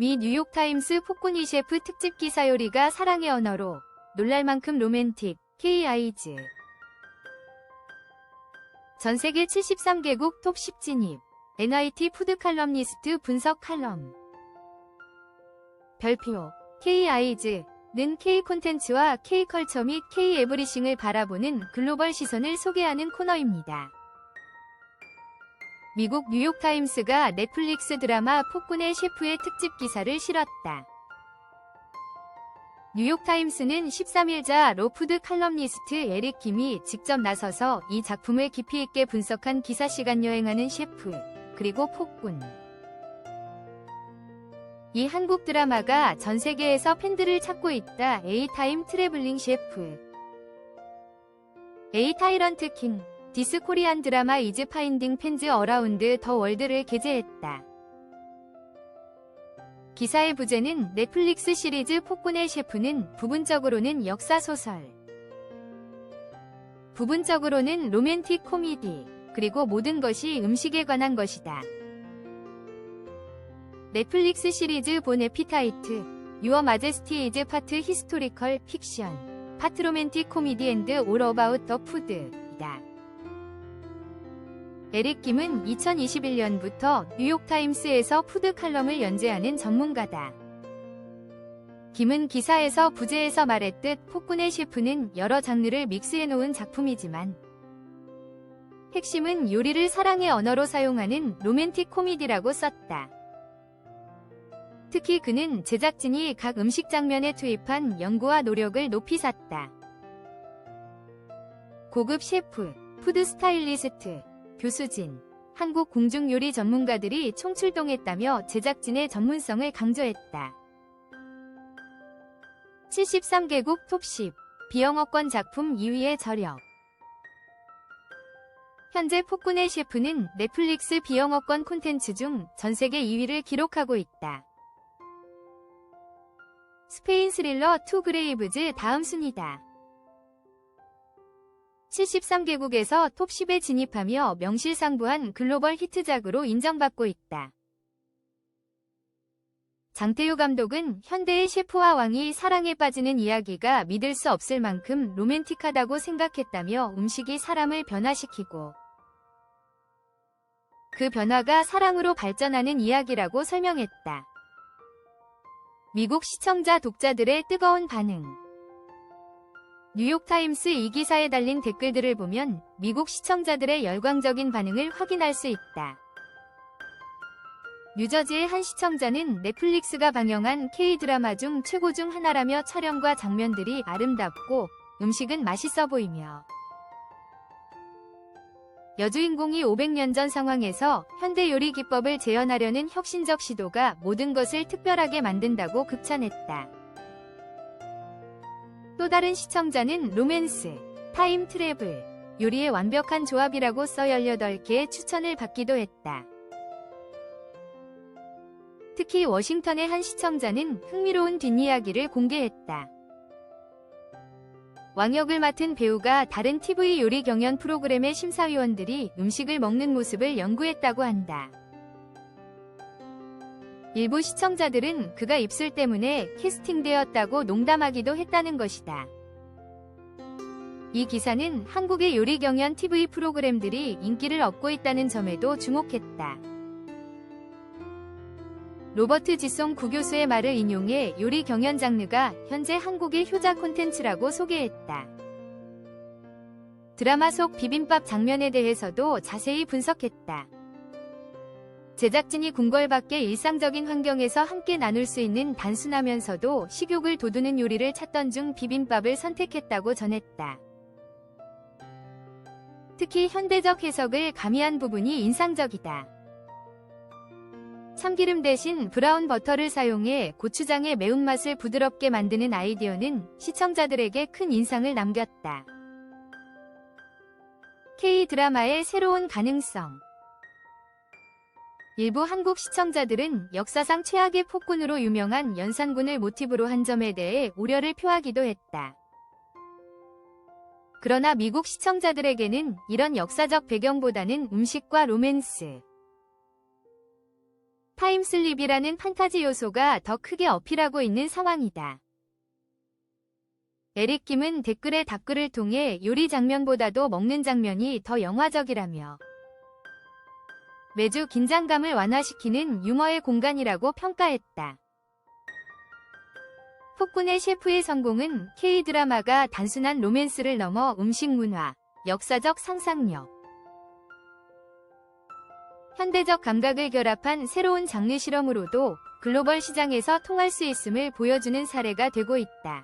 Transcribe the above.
미 뉴욕타임스 폭군이 셰프 특집 기사 요리가 사랑의 언어로 놀랄 만큼 로맨틱 KI즈 전 세계 73개국 톱 10 진입 NIT 푸드 칼럼니스트 분석 칼럼 별표 KI즈는 K 콘텐츠와 K 컬처 및 K 에브리싱을 바라보는 글로벌 시선을 소개하는 코너입니다. 미국 뉴욕타임스가 넷플릭스 드라마 폭군의 셰프의 특집 기사를 실었다. 뉴욕타임스는 13일자 로푸드 칼럼니스트 에릭 김이 직접 나서서 이 작품을 깊이 있게 분석한 기사 시간 여행하는 셰프, 그리고 폭군. 이 한국 드라마가 전 세계에서 팬들을 찾고 있다. A-타임 트래블링 셰프. A-타이런트 킹. 디스 코리안 드라마 이즈 파인딩 팬즈 어라운드 더 월드를 게재했다. 기사의 부제는 넷플릭스 시리즈 폭군의 셰프는 부분적으로는 역사소설, 부분적으로는 로맨틱 코미디, 그리고 모든 것이 음식에 관한 것이다. 넷플릭스 시리즈 본 에피타이트, 유어 마제스티 이즈 파트 히스토리컬 픽션, 파트 로맨틱 코미디 앤드 올 어바웃 더 푸드이다. 에릭 김은 2021년부터 뉴욕타임스에서 푸드 칼럼을 연재하는 전문가다. 김은 기사에서 부제에서 말했듯 폭군의 셰프는 여러 장르를 믹스해놓은 작품이지만 핵심은 요리를 사랑의 언어로 사용하는 로맨틱 코미디라고 썼다. 특히 그는 제작진이 각 음식 장면에 투입한 연구와 노력을 높이 샀다. 고급 셰프, 푸드 스타일리스트, 교수진, 한국 궁중요리 전문가들이 총출동했다며 제작진의 전문성을 강조했다. 73개국 톱10 비영어권 작품 2위의 저력 현재 폭군의 셰프는 넷플릭스 비영어권 콘텐츠 중 전세계 2위를 기록하고 있다. 스페인 스릴러 투 그레이브즈 다음 순위다. 73개국에서 톱 10에 진입하며 명실상부한 글로벌 히트작으로 인정받고 있다. 장태효 감독은 현대의 셰프와 왕이 사랑에 빠지는 이야기가 믿을 수 없을 만큼 로맨틱하다고 생각했다며 음식이 사람을 변화시키고 그 변화가 사랑으로 발전하는 이야기라고 설명했다. 미국 시청자 독자들의 뜨거운 반응 뉴욕타임스 이 기사에 달린 댓글들을 보면 미국 시청자들의 열광적인 반응을 확인할 수 있다. 뉴저지의 한 시청자는 넷플릭스가 방영한 K-드라마 중 최고 중 하나라며 촬영과 장면들이 아름답고 음식은 맛있어 보이며 여주인공이 500년 전 상황에서 현대 요리 기법을 재현하려는 혁신적 시도가 모든 것을 특별하게 만든다고 극찬했다. 또 다른 시청자는 로맨스, 타임 트래블, 요리의 완벽한 조합이라고 써 18개의 추천을 받기도 했다. 특히 워싱턴의 한 시청자는 흥미로운 뒷이야기를 공개했다. 왕역을 맡은 배우가 다른 TV 요리 경연 프로그램의 심사위원들이 음식을 먹는 모습을 연구했다고 한다. 일부 시청자들은 그가 입술 때문에 캐스팅되었다고 농담하기도 했다는 것이다. 이 기사는 한국의 요리 경연 TV 프로그램들이 인기를 얻고 있다는 점에도 주목했다. 로버트 지송 구교수의 말을 인용해 요리 경연 장르가 현재 한국의 효자 콘텐츠라고 소개했다. 드라마 속 비빔밥 장면에 대해서도 자세히 분석했다. 제작진이 궁궐 밖의 일상적인 환경에서 함께 나눌 수 있는 단순하면서도 식욕을 돋우는 요리를 찾던 중 비빔밥을 선택했다고 전했다. 특히 현대적 해석을 가미한 부분이 인상적이다. 참기름 대신 브라운 버터를 사용해 고추장의 매운맛을 부드럽게 만드는 아이디어는 시청자들에게 큰 인상을 남겼다. K-드라마의 새로운 가능성 일부 한국 시청자들은 역사상 최악의 폭군으로 유명한 연산군을 모티브로 한 점에 대해 우려를 표하기도 했다. 그러나 미국 시청자들에게는 이런 역사적 배경보다는 음식과 로맨스, 타임슬립이라는 판타지 요소가 더 크게 어필하고 있는 상황이다. 에릭 김은 댓글에 답글을 통해 요리 장면보다도 먹는 장면이 더 영화적이라며 매주 긴장감을 완화시키는 유머의 공간이라고 평가했다. 폭군의 셰프의 성공은 K-드라마가 단순한 로맨스를 넘어 음식 문화, 역사적 상상력, 현대적 감각을 결합한 새로운 장르 실험으로도 글로벌 시장에서 통할 수 있음을 보여주는 사례가 되고 있다.